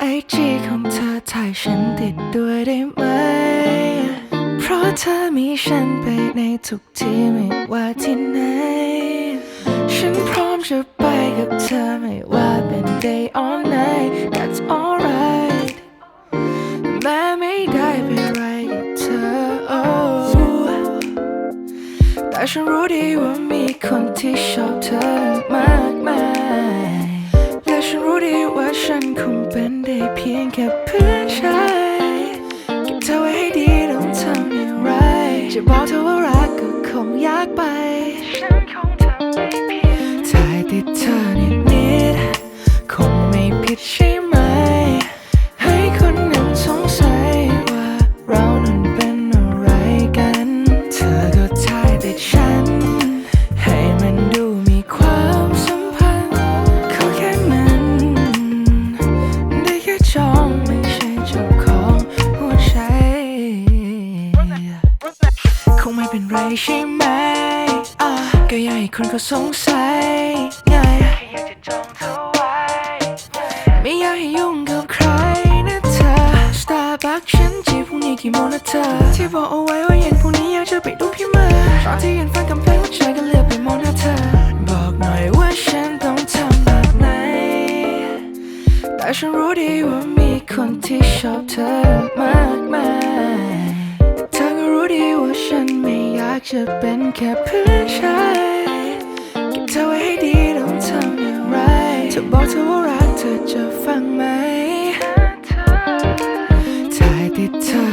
ไอจีของเธอถ่ายฉันติดด้วยได้ไหม เพราะเธอมีฉันไปในทุกที่ไม่ว่าที่ไหน ฉันพร้อมจะไปกับเธอไม่ว่าเป็น day or night that's alright แม้ไม่ได้ไปไรกับเธอ oh แต่ฉันรู้ดีว่ามีคนที่ชอ แค่เพื่อนชายเก็บเธอไว้ให้ดีต้องทำอย่างไร จะบอกเธอว่ารักก็คงยากไป คงไม่เป็นไรใช่ไหมอะก็อยากให้คนเขาสงสัยไงแค่อยากจะจองเธอไว้ไม่อยากให้ยุ่งกับใครนะเธอ Starbucks ฉันจีพรุ่งนี้กี่โมงนะเธอ ที่บอกเอาไว้ว่าเย็นพรุ่งนี้อยากจะไปดูพี่มาตอนที่ยันฟังกำแพงหัวใจก็เลือกไปมองนะเธอ บอกหน่อยว่าฉันต้องทำแบบไหน แต่ฉันรู้ดีว่ามีคนที่ชอบเธอมา เป็นแค่เพื่อนชายเก็บเธอไว้ให้ดีต้องทำอย่างไรเธอบอกเธอว่ารักเธอจะฟังไหมถ่ายติดเธอ